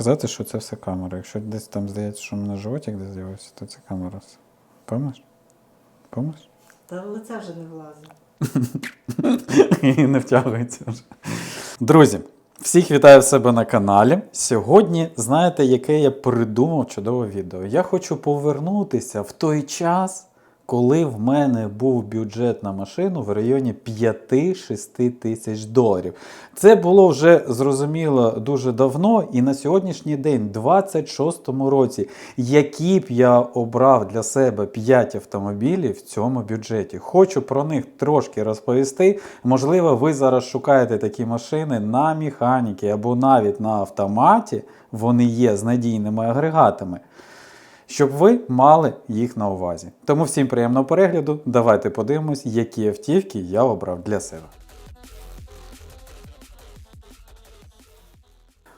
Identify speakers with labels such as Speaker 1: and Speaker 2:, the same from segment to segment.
Speaker 1: казати, що це все камера. Якщо десь там здається, що в мене животик десь з'явився, то це камера. Помниш? Помниш?
Speaker 2: Та в лице вже не влазить.
Speaker 1: І не втягується вже. Друзі, всіх вітаю в себе на каналі. Сьогодні, знаєте, яке я придумав чудове відео. Я хочу повернутися в той час, коли в мене був бюджет на машину в районі 5-6 тисяч доларів. Це було вже зрозуміло дуже давно, і на сьогоднішній день, 26-му році, які б я обрав для себе 5 автомобілів в цьому бюджеті. Хочу про них трошки розповісти. Можливо, ви зараз шукаєте такі машини на механіки або навіть на автоматі. Вони є з надійними агрегатами щоб ви мали їх на увазі. Тому всім приємного перегляду. Давайте подивимось, які автівки я обрав для себе.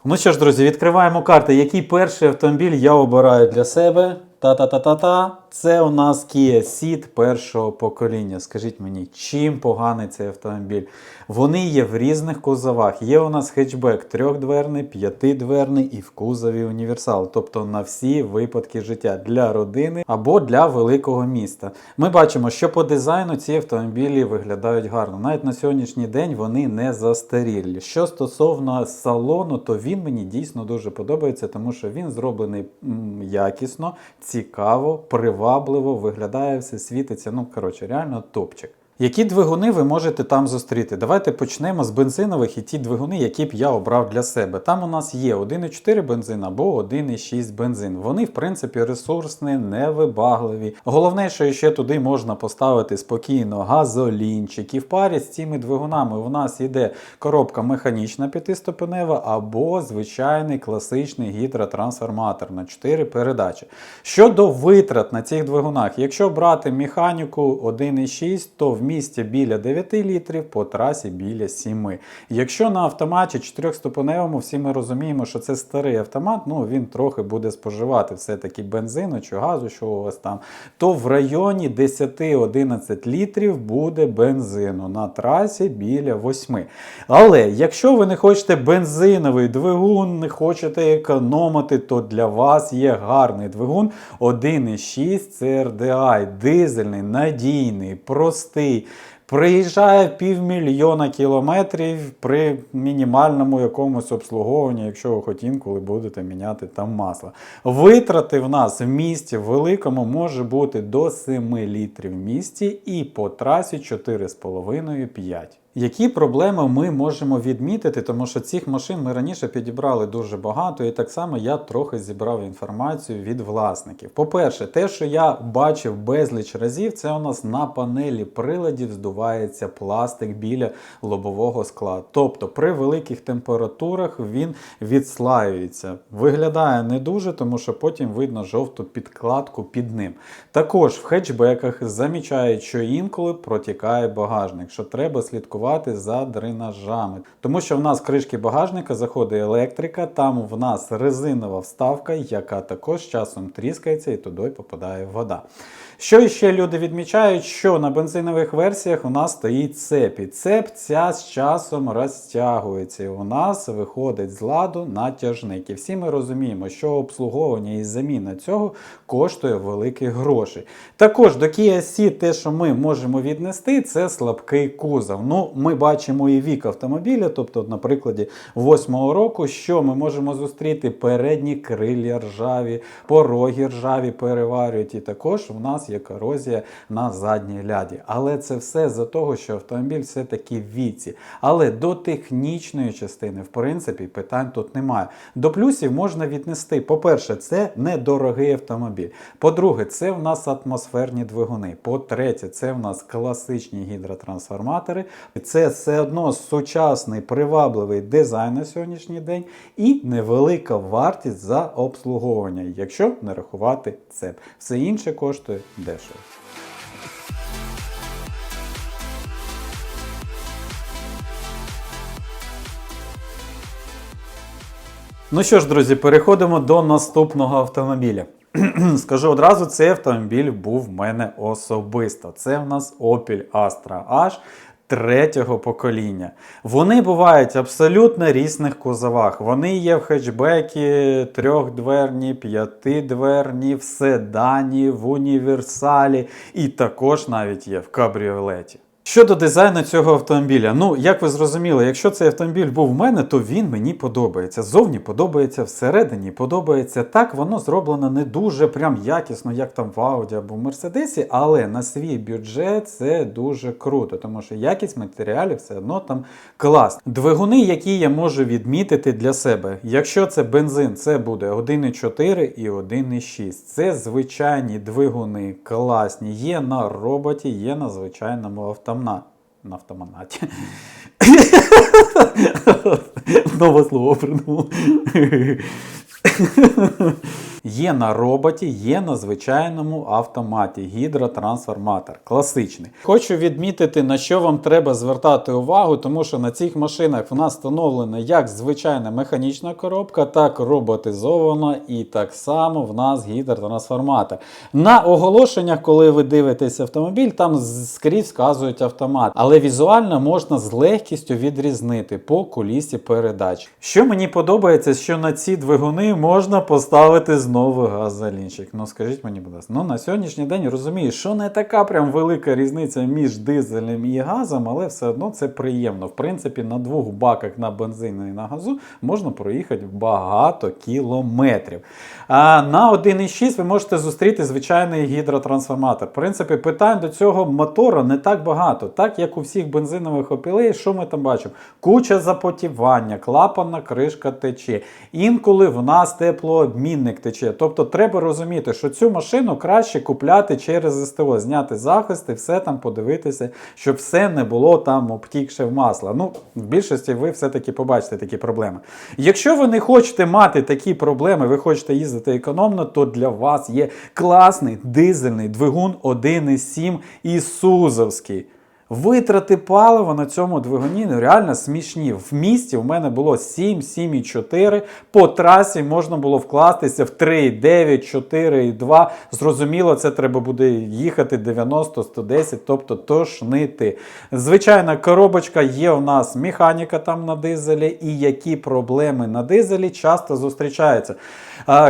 Speaker 1: Ну що ж, друзі, відкриваємо карти. Який перший автомобіль я обираю для себе? Та-та-та-та-та. Це у нас Kia Ceed першого покоління. Скажіть мені, чим поганий цей автомобіль? Вони є в різних кузовах. Є у нас хетчбек трьохдверний, п'ятидверний і в кузові універсал. Тобто на всі випадки життя для родини або для великого міста. Ми бачимо, що по дизайну ці автомобілі виглядають гарно. Навіть на сьогоднішній день вони не застарілі. Що стосовно салону, то він мені дійсно дуже подобається, тому що він зроблений якісно, цікаво, привабливо, виглядає все, світиться. Ну, коротше, реально топчик. Які двигуни ви можете там зустріти? Давайте почнемо з бензинових і ті двигуни, які б я обрав для себе. Там у нас є 1,4 бензин або 1,6 бензин. Вони, в принципі, ресурсні, невибагливі. Головне, що ще туди можна поставити спокійно газолінчик. І в парі з цими двигунами у нас йде коробка механічна п'ятиступенева або звичайний класичний гідротрансформатор на 4 передачі. Щодо витрат на цих двигунах, якщо брати механіку 1,6, то в місті біля 9 літрів, по трасі біля 7. Якщо на автоматі 4-ступеневому, всі ми розуміємо, що це старий автомат, ну він трохи буде споживати все-таки бензину чи газу, що у вас там, то в районі 10-11 літрів буде бензину на трасі біля 8. Але якщо ви не хочете бензиновий двигун, не хочете економити, то для вас є гарний двигун 1,6 CRDI, дизельний, надійний, простий. Приїжджає півмільйона кілометрів при мінімальному якомусь обслуговуванні, якщо ви хоч інколи будете міняти там масло. Витрати в нас в місті великому може бути до 7 літрів в місті і по трасі 4,5-5. Які проблеми ми можемо відмітити, тому що цих машин ми раніше підібрали дуже багато, і так само я трохи зібрав інформацію від власників. По-перше, те, що я бачив безліч разів, це у нас на панелі приладів здувається пластик біля лобового скла. Тобто при великих температурах він відслаюється. Виглядає не дуже, тому що потім видно жовту підкладку під ним. Також в хетчбеках замічають, що інколи протікає багажник, що треба слідкувати за дренажами. Тому що в нас кришки багажника заходить електрика, там в нас резинова вставка, яка також часом тріскається і туди попадає вода. Що ще люди відмічають, що на бензинових версіях у нас стоїть цеп. І цеп ця з часом розтягується. У нас виходить з ладу натяжник. І всі ми розуміємо, що обслуговування і заміна цього коштує великі гроші. Також до Kia Ceed те, що ми можемо віднести, це слабкий кузов. Ну, ми бачимо і вік автомобіля, тобто, на прикладі 8-го року, що ми можемо зустріти передні крилля ржаві, пороги ржаві переварюють, і також в нас є корозія на задній ляді. Але це все за того, що автомобіль все-таки в віці. Але до технічної частини, в принципі, питань тут немає. До плюсів можна віднести. По-перше, це недорогий автомобіль. По-друге, це в нас атмосферні двигуни. По-третє, це в нас класичні гідротрансформатори. Це все одно сучасний привабливий дизайн на сьогоднішній день і невелика вартість за обслуговування, якщо не рахувати цеп. Все інше коштує дешево. Ну що ж, друзі, переходимо до наступного автомобіля. Скажу одразу, цей автомобіль був в мене особисто. Це в нас Opel Astra H третього покоління. Вони бувають абсолютно різних кузовах. Вони є в хетчбекі, трьохдверні, п'ятидверні, в седані, в універсалі і також навіть є в кабріолеті. Щодо дизайну цього автомобіля, ну як ви зрозуміли, якщо цей автомобіль був в мене, то він мені подобається. Зовні подобається, всередині подобається. Так, воно зроблено не дуже прям якісно, як там в Audi або в Мерседесі, але на свій бюджет це дуже круто, тому що якість матеріалів все одно там клас. Двигуни, які я можу відмітити для себе. Якщо це бензин, це буде 1,4 і 1,6. Це звичайні двигуни, класні. Є на роботі, є на звичайному автоматі. На автоманаті. Нове слово придумав. Є на роботі, є на звичайному автоматі гідротрансформатор. Класичний. Хочу відмітити, на що вам треба звертати увагу, тому що на цих машинах в нас встановлена як звичайна механічна коробка, так роботизована, і так само в нас гідротрансформатор. На оголошеннях, коли ви дивитесь автомобіль, там скрізь вказують автомат, але візуально можна з легкістю відрізнити по кулісі передач. Що мені подобається, що на ці двигуни можна поставити знову газолінчик. Ну скажіть мені, будь ласка, ну на сьогоднішній день розумію, що не така прям велика різниця між дизелем і газом, але все одно це приємно. В принципі, на двох баках на бензину і на газу можна проїхати багато кілометрів. А на 1,6 ви можете зустріти звичайний гідротрансформатор. В принципі, питань до цього мотора не так багато. Так як у всіх бензинових опілей, що ми там бачимо? Куча запотівання, клапанна кришка тече. Інколи в нас теплообмінник тече. Тобто треба розуміти, що цю машину краще купляти через СТО, зняти захист і все там подивитися, щоб все не було там обтікше в масло. Ну, в більшості ви все-таки побачите такі проблеми. Якщо ви не хочете мати такі проблеми, ви хочете їздити економно, то для вас є класний дизельний двигун 1,7 Ісузовський. Витрати палива на цьому двигуні ну, реально смішні. В місті в мене було 7, 7,4. По трасі можна було вкластися в 3,9, 4,2. Зрозуміло, це треба буде їхати 90, 110, тобто тошнити. Звичайна коробочка є у нас механіка там на дизелі, і які проблеми на дизелі часто зустрічаються.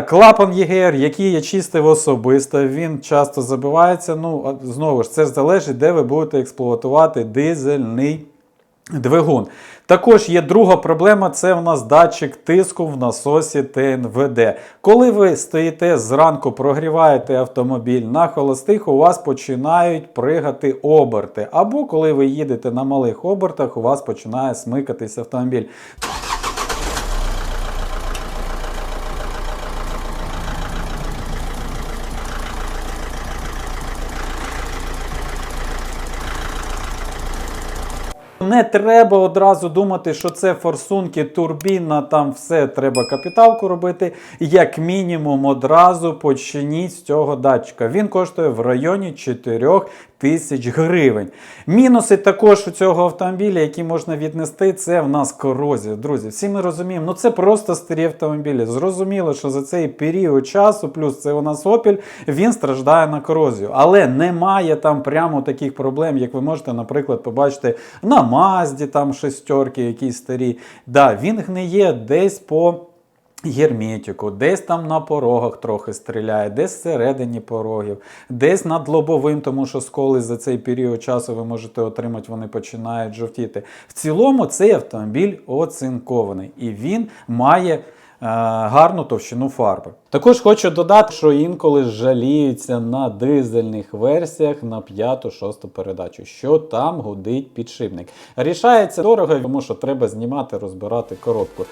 Speaker 1: Клапан ЄГР, який я чистив особисто, він часто забивається. Ну, знову ж, це залежить, де ви будете експлуатувати дизельний двигун. Також є друга проблема, це у нас датчик тиску в насосі ТНВД. Коли ви стоїте зранку, прогріваєте автомобіль на холостих, у вас починають пригати оберти. Або коли ви їдете на малих обертах, у вас починає смикатись автомобіль. Не треба одразу думати, що це форсунки, турбіна, там все треба капіталку робити. Як мінімум, одразу почніть з цього датчика. Він коштує в районі 4 тисяч гривень. Мінуси також у цього автомобіля, які можна віднести, це в нас корозія. Друзі, всі ми розуміємо, ну це просто старі автомобілі. Зрозуміло, що за цей період часу, плюс це у нас Opel, він страждає на корозію. Але немає там прямо таких проблем, як ви можете, наприклад, побачити на Мазді, там шестерки, якісь старі. Да, він гниє десь по. Герметику, десь там на порогах трохи стріляє, десь всередині порогів, десь над лобовим, тому що сколи за цей період часу ви можете отримати, вони починають жовтіти. В цілому цей автомобіль оцинкований і він має. Е, Гарну товщину фарби. Також хочу додати, що інколи жаліються на дизельних версіях на п'яту-шосту передачу, що там гудить підшипник. Рішається дорого, тому що треба знімати, розбирати коробку.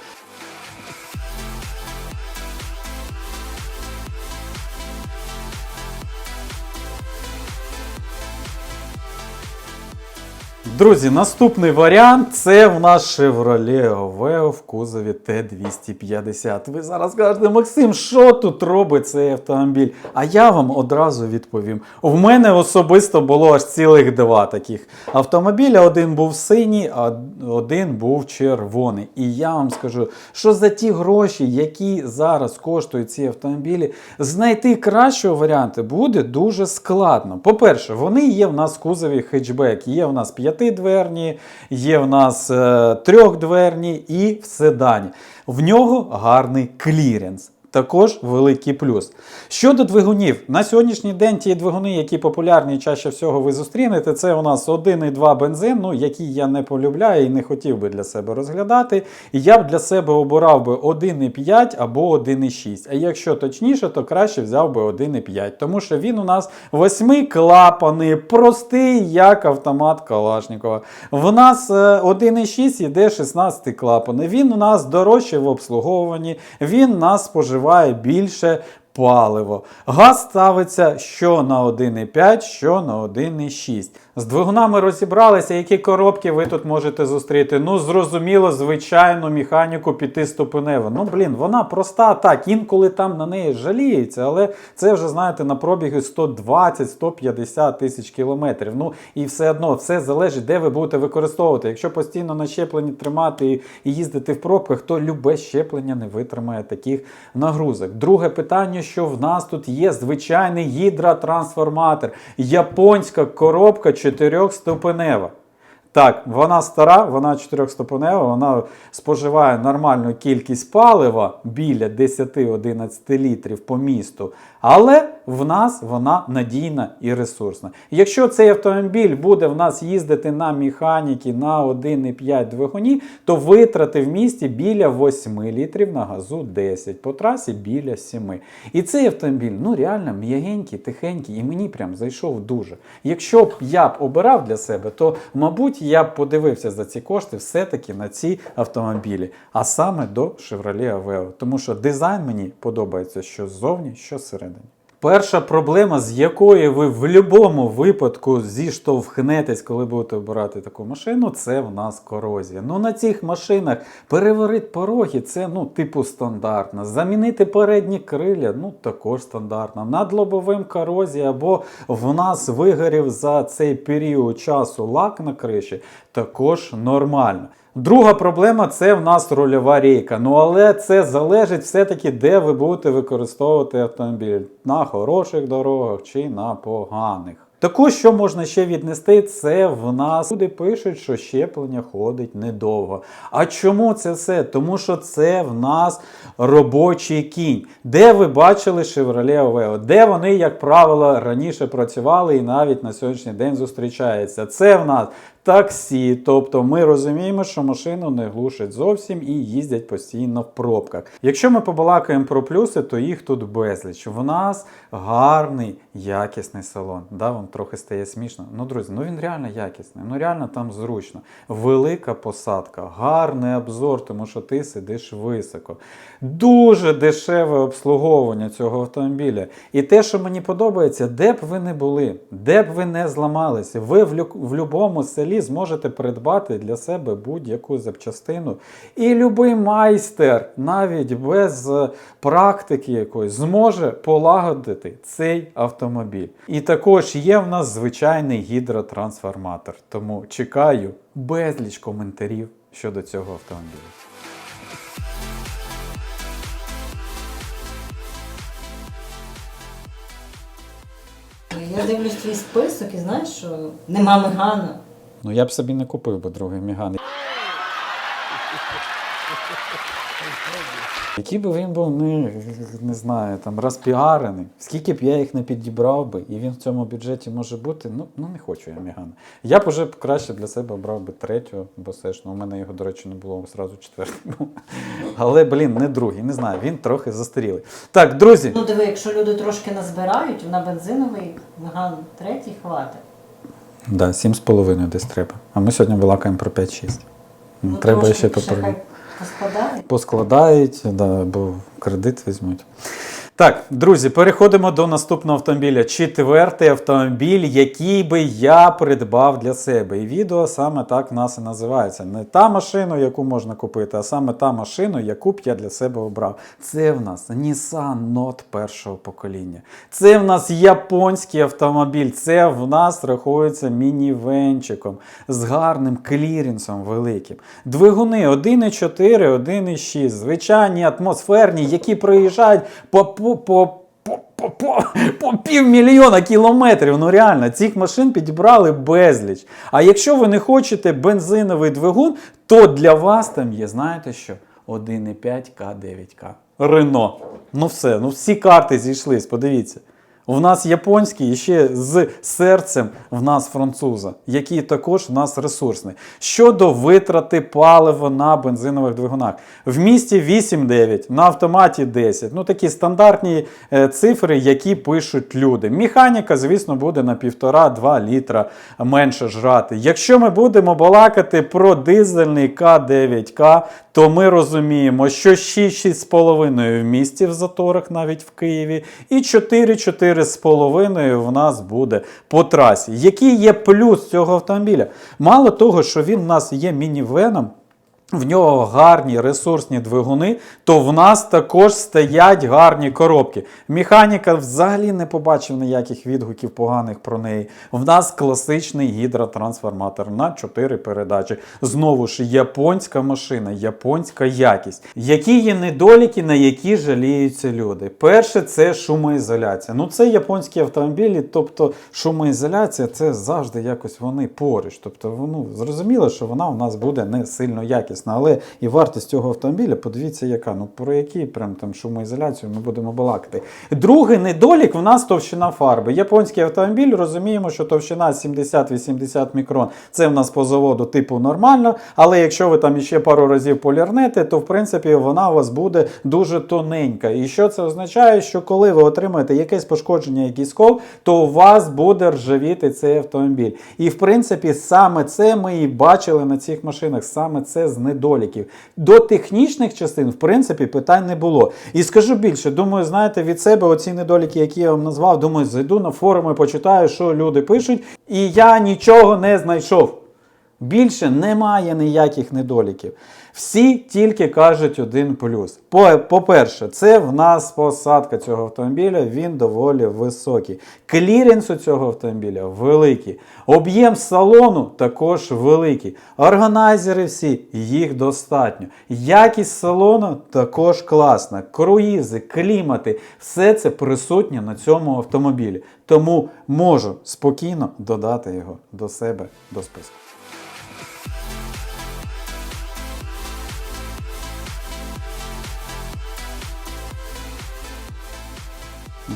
Speaker 1: Друзі, наступний варіант це в нас Chevrolet Aveo в кузові Т250. Ви зараз кажете, Максим, що тут робить цей автомобіль? А я вам одразу відповім. В мене особисто було аж цілих два таких автомобіля. Один був синій, а один був червоний. І я вам скажу, що за ті гроші, які зараз коштують ці автомобілі, знайти кращого варіанту буде дуже складно. По-перше, вони є в нас в кузові хетчбек, є в нас 5 п'ятидверні, є в нас е, трьохдверні і в седані. В нього гарний кліренс. Також великий плюс. Щодо двигунів, на сьогоднішній день ті двигуни, які популярні чаще всього ви зустрінете, це у нас 1,2 бензин, ну, який я не полюбляю і не хотів би для себе розглядати. І я б для себе обирав би 1,5 або 1,6. А якщо точніше, то краще взяв би 1,5, тому що він у нас восьмиклапаний, простий, як автомат Калашникова. В нас е, 1,6 іде 16 клапаний. Він у нас дорожче в обслуговуванні, він нас споживає більше паливо. Газ ставиться що на 1,5, що на 1,6. З двигунами розібралися, які коробки ви тут можете зустріти. Ну, зрозуміло, звичайну механіку п'ятиступеневу. Ну, блін, вона проста, так, інколи там на неї жаліється, але це вже, знаєте, на пробіги 120-150 тисяч кілометрів. Ну, і все одно, все залежить, де ви будете використовувати. Якщо постійно на щепленні тримати і, їздити в пробках, то любе щеплення не витримає таких нагрузок. Друге питання, що в нас тут є звичайний гідротрансформатор, японська коробка чотирьохступенева. Так, вона стара, вона чотирьохступенева, вона споживає нормальну кількість палива біля 10-11 літрів по місту, але в нас вона надійна і ресурсна. Якщо цей автомобіль буде в нас їздити на механіки на 1,5 двигуні, то витрати в місті біля 8 літрів на газу 10, по трасі біля 7. І цей автомобіль ну реально м'ягенький, тихенький, і мені прям зайшов дуже. Якщо б я б обирав для себе, то мабуть я б подивився за ці кошти все-таки на ці автомобілі, а саме до Chevrolet Aveo. Тому що дизайн мені подобається що ззовні, що зсередині. Перша проблема, з якої ви в будь-якому випадку зіштовхнетесь, коли будете обирати таку машину, це в нас корозія. Ну на цих машинах переворити пороги це ну типу стандартно. Замінити передні криля, ну також стандартно. Над лобовим корозія або в нас вигорів за цей період часу лак на криші, також нормально. Друга проблема це в нас рульова рейка. Ну але це залежить все-таки, де ви будете використовувати автомобіль на хороших дорогах чи на поганих. Також, що можна ще віднести, це в нас люди пишуть, що щеплення ходить недовго. А чому це все? Тому що це в нас робочий кінь. Де ви бачили Chevrolet Aveo? Де вони, як правило, раніше працювали і навіть на сьогоднішній день зустрічаються? Це в нас таксі. Тобто ми розуміємо, що машину не глушать зовсім і їздять постійно в пробках. Якщо ми побалакаємо про плюси, то їх тут безліч. В нас гарний, якісний салон. Да, вам трохи стає смішно. Ну, друзі, ну він реально якісний. Ну реально там зручно. Велика посадка, гарний обзор, тому що ти сидиш високо. Дуже дешеве обслуговування цього автомобіля. І те, що мені подобається, де б ви не були, де б ви не зламалися, ви в, будь-якому селі зможете придбати для себе будь-яку запчастину. І любий майстер, навіть без е, практики якоїсь, зможе полагодити цей автомобіль. І також є в нас звичайний гідротрансформатор. Тому чекаю безліч коментарів щодо цього автомобіля.
Speaker 2: Я дивлюсь твій список і знаєш, що нема мегана.
Speaker 1: Ну я б собі не купив би другий Міган. Який би він був, не, не знаю, там розпіарений, скільки б я їх не підібрав би, і він в цьому бюджеті може бути, ну, ну не хочу я Мігана. Я б уже краще для себе обрав би третього, бо все ж, ну, у мене його, до речі, не було, зразу четвертий. Але, блін, не другий, не знаю, він трохи застарілий. Так, друзі,
Speaker 2: Ну диви, якщо люди трошки назбирають, на бензиновий меган третій хватить.
Speaker 1: Да, 7,5 десь треба. А ми сьогодні балакаємо про 5-6.
Speaker 2: Ну,
Speaker 1: треба ще попередити.
Speaker 2: поскладають.
Speaker 1: поскладають, да, бо кредит візьмуть. Так, друзі, переходимо до наступного автомобіля. Четвертий автомобіль, який би я придбав для себе. І відео саме так в нас і називається. Не та машина, яку можна купити, а саме та машина, яку б я для себе обрав. Це в нас Nissan Note першого покоління. Це в нас японський автомобіль. Це в нас рахується мінівенчиком з гарним кліренсом великим. Двигуни 1,4, 1,6, звичайні атмосферні, які проїжджають по, по, по, по, по, по, по півмільйона кілометрів. Ну реально, цих машин підібрали безліч. А якщо ви не хочете бензиновий двигун, то для вас там є, знаєте що? 1,5 К9К. Рено. Ну все, ну всі карти зійшлись, подивіться. У нас японський і ще з серцем в нас француза, який також в нас ресурсний. Щодо витрати палива на бензинових двигунах, в місті 8-9, на автоматі 10. Ну такі стандартні е, цифри, які пишуть люди. Механіка, звісно, буде на 1,5-2 літра менше жрати. Якщо ми будемо балакати про дизельний К9К, то ми розуміємо, що 6-6,5 в місті в заторах, навіть в Києві, і 4-4,5 в нас буде по трасі. Який є плюс цього автомобіля? Мало того, що він в нас є мінівеном. В нього гарні ресурсні двигуни, то в нас також стоять гарні коробки. Механіка взагалі не побачив ніяких відгуків поганих про неї. В нас класичний гідротрансформатор на 4 передачі. Знову ж японська машина, японська якість. Які є недоліки, на які жаліються люди? Перше, це шумоізоляція. Ну, це японські автомобілі, тобто шумоізоляція це завжди якось вони поруч. Тобто, ну, зрозуміло, що вона у нас буде не сильно якісна. Але і вартість цього автомобіля, подивіться, яка. Ну про які прям там шумоізоляцію ми будемо балакати. Другий недолік в нас товщина фарби. Японський автомобіль розуміємо, що товщина 70-80 мікрон. Це в нас по заводу типу нормально. Але якщо ви там іще пару разів полірнете, то в принципі вона у вас буде дуже тоненька. І що це означає? Що коли ви отримаєте якесь пошкодження, якийсь кол, то у вас буде ржавіти цей автомобіль. І в принципі, саме це ми і бачили на цих машинах, саме це з недоліків. До технічних частин, в принципі, питань не було. І скажу більше, думаю, знаєте, від себе оці недоліки, які я вам назвав, думаю, зайду на форуми, почитаю, що люди пишуть, і я нічого не знайшов. Більше немає ніяких недоліків. Всі тільки кажуть один плюс. По- По-перше, це в нас посадка цього автомобіля, він доволі високий. Кліренс у цього автомобіля великий. Об'єм салону також великий. Органайзери всі, їх достатньо. Якість салону також класна. Круїзи, клімати, все це присутнє на цьому автомобілі. Тому можу спокійно додати його до себе до списку.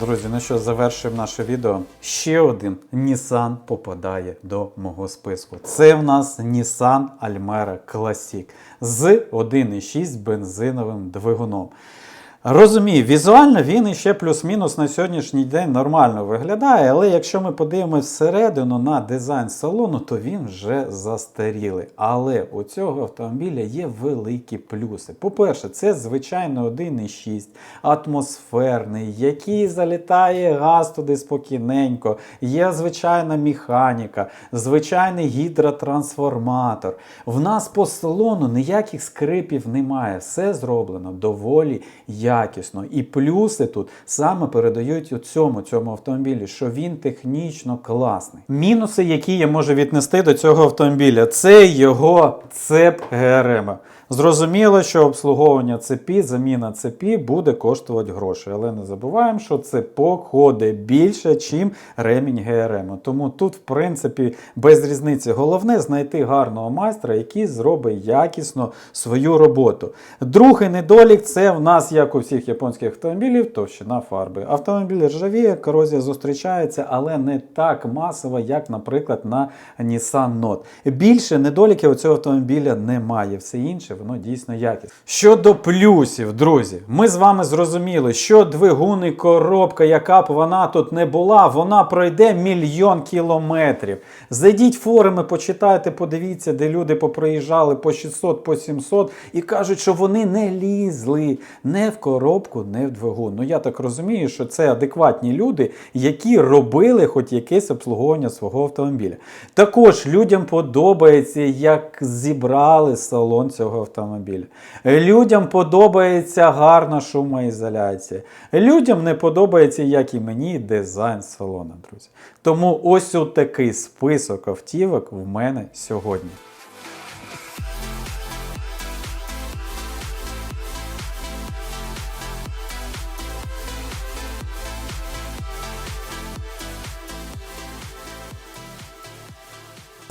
Speaker 1: Друзі, ну що, завершуємо наше відео. Ще один Nissan попадає до мого списку. Це в нас Nissan Almera Classic з 1,6 бензиновим двигуном. Розумію, візуально він іще плюс-мінус на сьогоднішній день нормально виглядає, але якщо ми подивимось всередину на дизайн салону, то він вже застарілий. Але у цього автомобіля є великі плюси. По-перше, це звичайно 1,6 атмосферний, який залітає газ туди спокійненько. Є звичайна механіка, звичайний гідротрансформатор. В нас по салону ніяких скрипів немає. Все зроблено доволі якісно. І плюси тут саме передають у цьому, цьому автомобілі, що він технічно класний. Мінуси, які я можу віднести до цього автомобіля, це його цеп ГРМ. Зрозуміло, що обслуговування цепі, заміна цепі буде коштувати гроші. Але не забуваємо, що цепок ходить більше, чим ремінь ГРМ. Тому тут, в принципі, без різниці. Головне знайти гарного майстра, який зробить якісно свою роботу. Другий недолік це в нас, як у всіх японських автомобілів, товщина фарби. Автомобіль ржавіє, корозія зустрічається, але не так масово, як, наприклад, на Nissan Note. Більше недоліків у цього автомобіля немає. Все інше воно дійсно якісне. Щодо плюсів, друзі, ми з вами зрозуміли, що двигун і коробка, яка б вона тут не була, вона пройде мільйон кілометрів. Зайдіть форуми, почитайте, подивіться, де люди попроїжджали по 600, по 700 і кажуть, що вони не лізли не в коробку, не в двигун. Ну я так розумію, що це адекватні люди, які робили хоч якесь обслуговування свого автомобіля. Також людям подобається, як зібрали салон цього автомобіля. Людям подобається гарна шумоізоляція. Людям не подобається, як і мені, дизайн салона, друзі. Тому ось такий список автівок в мене сьогодні.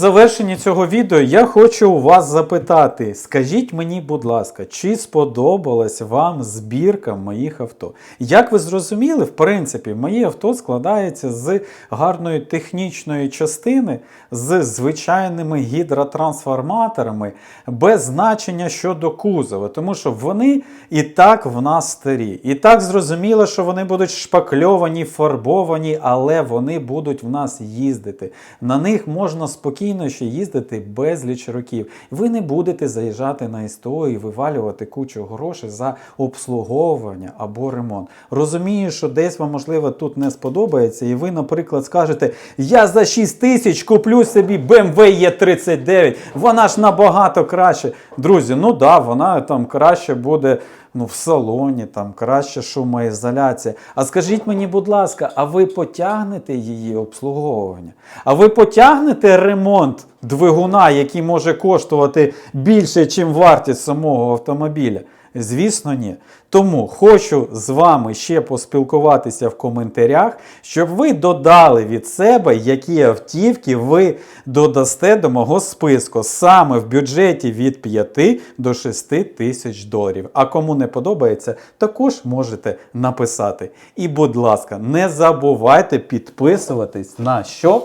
Speaker 1: Завершенні цього відео я хочу у вас запитати: скажіть мені, будь ласка, чи сподобалась вам збірка моїх авто? Як ви зрозуміли, в принципі, моє авто складається з гарної технічної частини, з звичайними гідротрансформаторами, без значення щодо кузова, тому що вони і так в нас старі. І так зрозуміло, що вони будуть шпакльовані, фарбовані, але вони будуть в нас їздити. На них можна спокійно ще їздити безліч років. Ви не будете заїжджати на СТО і вивалювати кучу грошей за обслуговування або ремонт. Розумію, що десь вам, можливо, тут не сподобається, і ви, наприклад, скажете: я за 6 тисяч куплю собі BMW E39, вона ж набагато краще. Друзі, ну да, вона там краще буде ну, в салоні, там краще шумоізоляція. А скажіть мені, будь ласка, а ви потягнете її обслуговування? А ви потягнете ремонт двигуна, який може коштувати більше, ніж вартість самого автомобіля? Звісно, ні. Тому хочу з вами ще поспілкуватися в коментарях, щоб ви додали від себе, які автівки ви додасте до мого списку саме в бюджеті від 5 до 6 тисяч доларів. А кому не подобається, також можете написати. І, будь ласка, не забувайте підписуватись на що?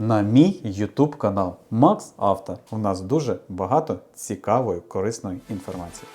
Speaker 1: На мій YouTube канал Макс Авто. У нас дуже багато цікавої корисної інформації.